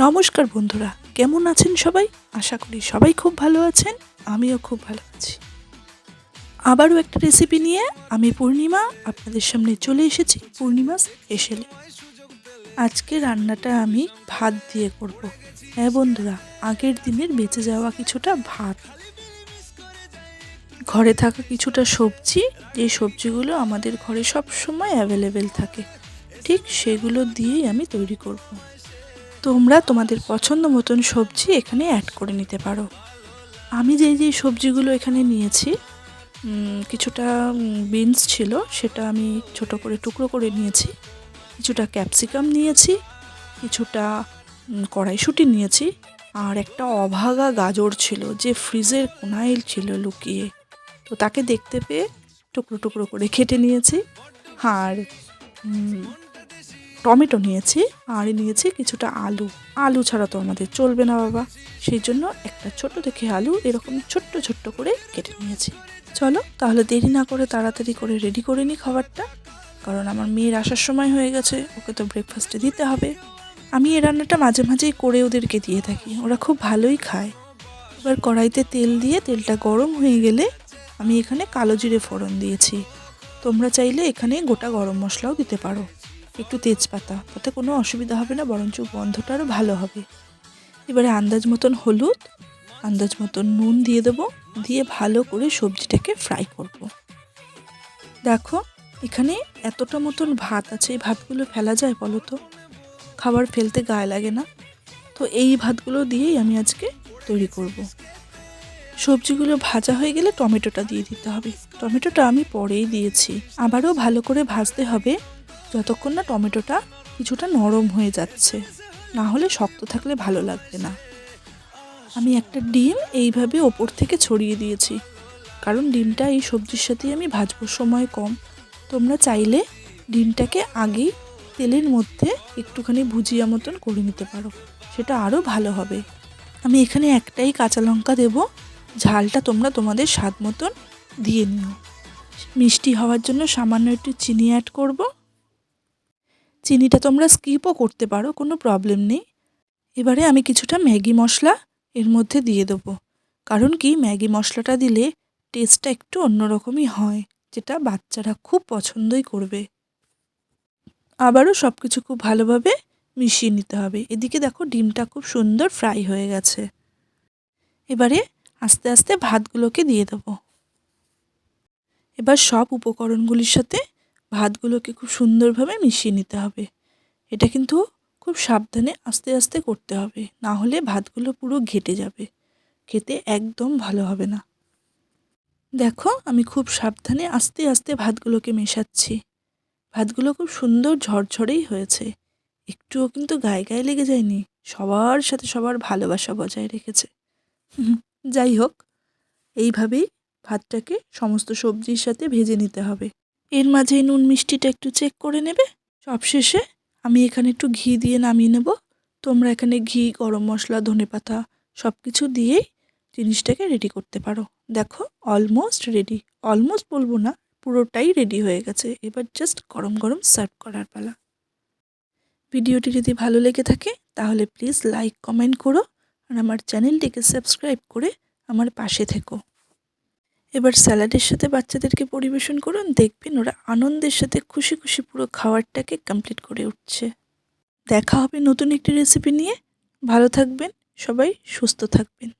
নমস্কার বন্ধুরা, কেমন আছেন সবাই? আশা করি সবাই খুব ভালো আছেন, আমিও খুব ভালো আছি। আবারও একটা রেসিপি নিয়ে আমি পূর্ণিমা আপনাদের সামনে চলে এসেছি, পূর্ণিমা এসেলে আজকে রান্নাটা আমি ভাত দিয়ে করব। হ্যাঁ বন্ধুরা, আগের দিনের বেঁচে যাওয়া কিছুটা ভাত। ঘরে থাকা কিছুটা সবজি, যে সবজিগুলো আমাদের ঘরে সব সময় অ্যাভেলেবেল থাকে, ঠিক সেগুলো দিয়েই আমি তৈরি করব। তোমরা তোমাদের পছন্দ মতন সবজি এখানে অ্যাড করে নিতে পারো। আমি যেই যেই সবজিগুলো এখানে নিয়েছি কিছুটা বিনস ছিল, সেটা আমি ছোট করে টুকরো করে নিয়েছি। কিছুটা ক্যাপসিকাম নিয়েছি, কিছুটা কড়াইশুঁটি নিয়েছি, আর একটা অভাগা গাজর ছিল যে ফ্রিজের কোনায় ছিল লুকিয়ে। তো তাকে দেখতে পেয়ে টুকরো টুকরো করে কেটে নিয়েছি। আর টমেটো নিয়েছি, আর নিয়েছি কিছুটা আলু। আলু ছাড়া তো আমাদের চলবে না বাবা। সেই জন্য একটা ছোট দেখে আলু এরকম ছোট্ট ছোট্ট করে কেটে নিয়েছি। চলো, তাহলে দেরি না করে তাড়াতাড়ি করে রেডি করে নিই খাবারটা। কারণ আমার মেয়ের আসার সময় হয়ে গেছে, ওকে তো ব্রেকফাস্টে দিতে হবে। আমি এই রান্নাটা মাঝে মাঝেই করে ওদেরকে দিয়ে থাকি, ওরা খুব ভালোই খায়। এবার কড়াইতে তেল দিয়ে তেলটা গরম হয়ে গেলে আমি এখানে কালো জিরে ফোড়ন দিয়েছি। তোমরা চাইলে এখানে গোটা গরম মশলাও দিতে পারো। একটু তেজপাতা, তাতে কোনো অসুবিধা হবে না, বরঞ্চ গন্ধটা আরও ভালো হবে। এবারে আন্দাজ মতন হলুদ, আন্দাজ মতন নুন দিয়ে দেবো, দিয়ে ভালো করে সবজিটাকে ফ্রাই করব। দেখো, এখানে এতটা মতন ভাত আছে, এই ভাতগুলো ফেলা যায় বলো তো? খাবার ফেলতে গায়ে লাগে না। তো এই ভাতগুলো দিয়েই আমি আজকে তৈরি করব। সবজিগুলো ভাজা হয়ে গেলে টমেটোটা দিয়ে দিতে হবে। টমেটোটা আমি পরেই দিয়েছি। আবারও ভালো করে ভাজতে হবে। যতক্ষণ না টমেটোটা কিছুটা নরম হয়ে যাচ্ছে, না হলে শক্ত থাকলে ভালো লাগবে না। আমি একটা ডিম এইভাবে ওপর থেকে ছড়িয়ে দিয়েছি, কারণ ডিমটা এই সবজির সাথে আমি ভাজবো সময় কম। তোমরা চাইলে ডিমটাকে আগেই তেলের মধ্যে একটুখানি ভুজিয়া মতন করে নিতে পারো, সেটা আরও ভালো হবে। আমি এখানে একটাই কাঁচা লঙ্কা দেব, ঝালটা তোমরা তোমাদের স্বাদ মতন দিয়ে নিও। মিষ্টি হওয়ার জন্য সামান্য একটু চিনি অ্যাড করব। চিনিটা তোমরা স্কিপও করতে পারো, কোনো প্রবলেম নেই। এবারে আমি কিছুটা ম্যাগি মশলা এর মধ্যে দিয়ে দেবো। কারণ কি, ম্যাগি মশলাটা দিলে টেস্টটা একটু অন্যরকমই হয়, যেটা বাচ্চারা খুব পছন্দই করবে। আবারও সব কিছু খুব ভালোভাবে মিশিয়ে নিতে হবে। এদিকে দেখো, ডিমটা খুব সুন্দর ফ্রাই হয়ে গেছে। এবারে আস্তে আস্তে ভাতগুলোকে দিয়ে দেবো। এবার সব উপকরণগুলির সাথে ভাতগুলোকে খুব সুন্দরভাবে মিশিয়ে নিতে হবে। এটা কিন্তু খুব সাবধানে আস্তে আস্তে করতে হবে, না হলে ভাতগুলো পুরো ঘেটে যাবে। খেতে একদম ভালো হবে না। দেখো, আমি খুব সাবধানে আস্তে আস্তে ভাতগুলোকে মেশাচ্ছি। ভাতগুলো খুব সুন্দর ঝরঝরেই হয়েছে। একটুও কিন্তু গায়ে গায়ে লেগে যায়নি, সবার সাথে সবার ভালোবাসা বজায় রেখেছে। যাই হোক, এইভাবেই ভাতটাকে সমস্ত সবজির সাথে ভেজে নিতে হবে। এর মাঝে নুন মিষ্টিটা একটু চেক করে নেবে। সবশেষে আমি এখানে একটু ঘি দিয়ে নামিয়ে নেব। তোমরা এখানে ঘি, গরম মশলা ধনেপাতা সব কিছু দিয়েই জিনিসটাকে রেডি করতে পারো। দেখো অলমোস্ট রেডি অলমোস্ট বলব না, পুরোটাই রেডি হয়ে গেছে। এবার জাস্ট গরম গরম সার্ভ করার পালা। ভিডিওটি যদি ভালো লেগে থাকে, তাহলে প্লিজ লাইক কমেন্ট করো আর আমার চ্যানেলটিকে সাবস্ক্রাইব করে আমার পাশে থেকো। এবার স্যালাডের সাথে বাচ্চাদেরকে পরিবেশন করুন, দেখবেন ওরা আনন্দের সাথে খুশি খুশি পুরো খাবারটাকে কমপ্লিট করে উঠছে। দেখা হবে নতুন একটি রেসিপি নিয়ে। ভালো থাকবেন, সবাই সুস্থ থাকবেন।